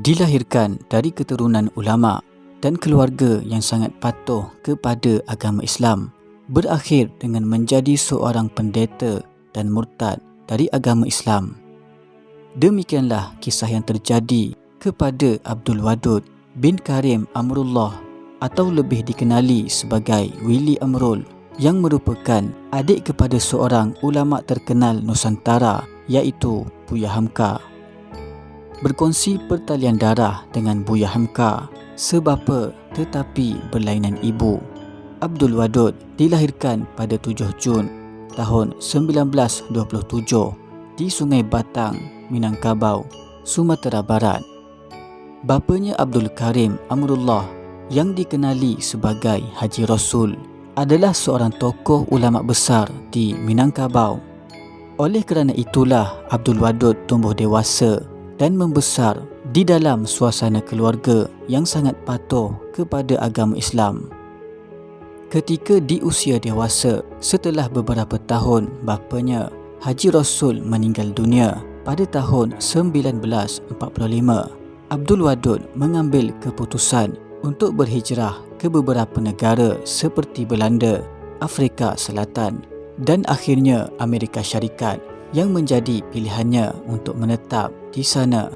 dilahirkan dari keturunan ulama dan keluarga yang sangat patuh kepada agama Islam berakhir dengan menjadi seorang pendeta dan murtad dari agama Islam. Demikianlah kisah yang terjadi kepada Abdul Wadud bin Karim Amrullah atau lebih dikenali sebagai Willy Amrul yang merupakan adik kepada seorang ulama terkenal Nusantara iaitu Buya Hamka berkongsi pertalian darah dengan Buya Hamka sebapa tetapi berlainan ibu. Abdul Wadud dilahirkan pada 7 Jun tahun 1927 di Sungai Batang, Minangkabau, Sumatera Barat. Bapanya Abdul Karim Amrullah yang dikenali sebagai Haji Rasul adalah seorang tokoh ulama besar di Minangkabau. Oleh kerana itulah Abdul Wadud tumbuh dewasa dan membesar di dalam suasana keluarga yang sangat patuh kepada agama Islam. Ketika di usia dewasa, setelah beberapa tahun bapanya Haji Rasul meninggal dunia pada tahun 1945, Abdul Wadud mengambil keputusan untuk berhijrah ke beberapa negara seperti Belanda, Afrika Selatan dan akhirnya Amerika Syarikat yang menjadi pilihannya untuk menetap di sana.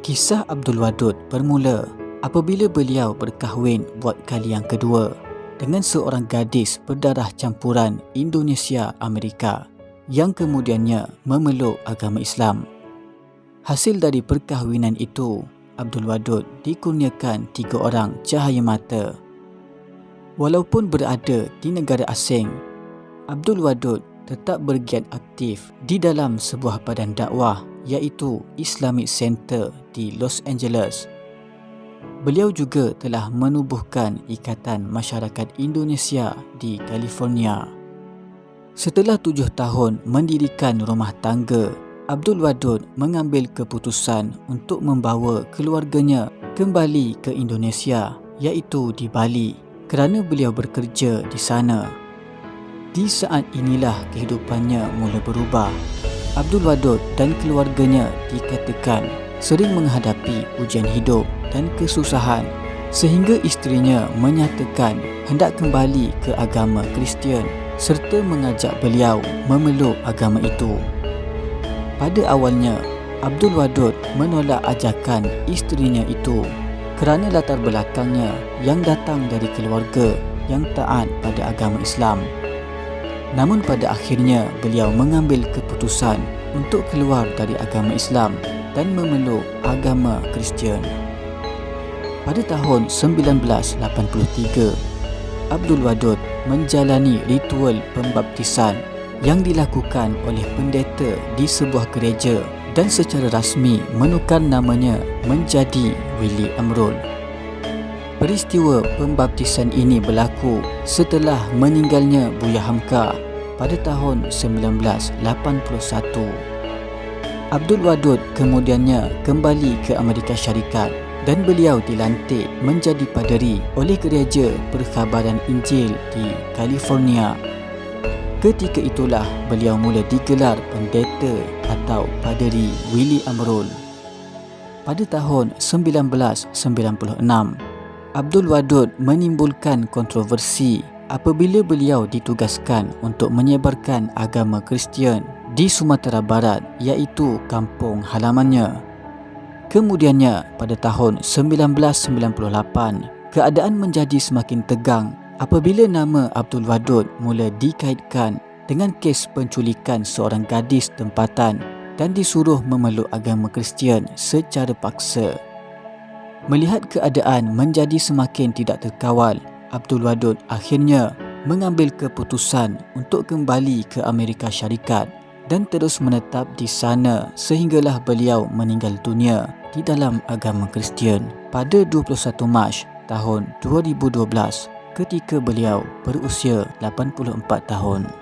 Kisah Abdul Wadud bermula apabila beliau berkahwin buat kali yang kedua dengan seorang gadis berdarah campuran Indonesia-Amerika yang kemudiannya memeluk agama Islam. Hasil dari perkahwinan itu, Abdul Wadud dikurniakan tiga orang cahaya mata. Walaupun berada di negara asing, Abdul Wadud tetap bergiat aktif di dalam sebuah badan dakwah iaitu Islamic Center di Los Angeles. Beliau juga telah menubuhkan Ikatan Masyarakat Indonesia di California. Setelah tujuh tahun mendirikan rumah tangga, Abdul Wadud mengambil keputusan untuk membawa keluarganya kembali ke Indonesia iaitu di Bali kerana beliau bekerja di sana. Di saat inilah kehidupannya mula berubah. Abdul Wadud dan keluarganya dikatakan sering menghadapi ujian hidup dan kesusahan sehingga isterinya menyatakan hendak kembali ke agama Kristian serta mengajak beliau memeluk agama itu. Pada awalnya, Abdul Wadud menolak ajakan isterinya itu kerana latar belakangnya yang datang dari keluarga yang taat pada agama Islam. Namun pada akhirnya beliau mengambil keputusan untuk keluar dari agama Islam dan memeluk agama Kristian. Pada tahun 1983, Abdul Wadud menjalani ritual pembaptisan yang dilakukan oleh pendeta di sebuah gereja dan secara rasmi menukar namanya menjadi Willy Amrul. Peristiwa pembaptisan ini berlaku setelah meninggalnya Buya Hamka pada tahun 1981. Abdul Wadud kemudiannya kembali ke Amerika Syarikat dan beliau dilantik menjadi paderi oleh Gereja Perkhabaran Injil di California. Ketika itulah beliau mula digelar pendeta atau paderi Willy Amrul. Pada tahun 1996, Abdul Wadud menimbulkan kontroversi apabila beliau ditugaskan untuk menyebarkan agama Kristian di Sumatera Barat iaitu kampung halamannya. Kemudiannya pada tahun 1998, keadaan menjadi semakin tegang apabila nama Abdul Wadud mula dikaitkan dengan kes penculikan seorang gadis tempatan dan disuruh memeluk agama Kristian secara paksa. Melihat keadaan menjadi semakin tidak terkawal, Abdul Wadud akhirnya mengambil keputusan untuk kembali ke Amerika Syarikat dan terus menetap di sana sehinggalah beliau meninggal dunia di dalam agama Kristian pada 21 Mac tahun 2012 ketika beliau berusia 84 tahun.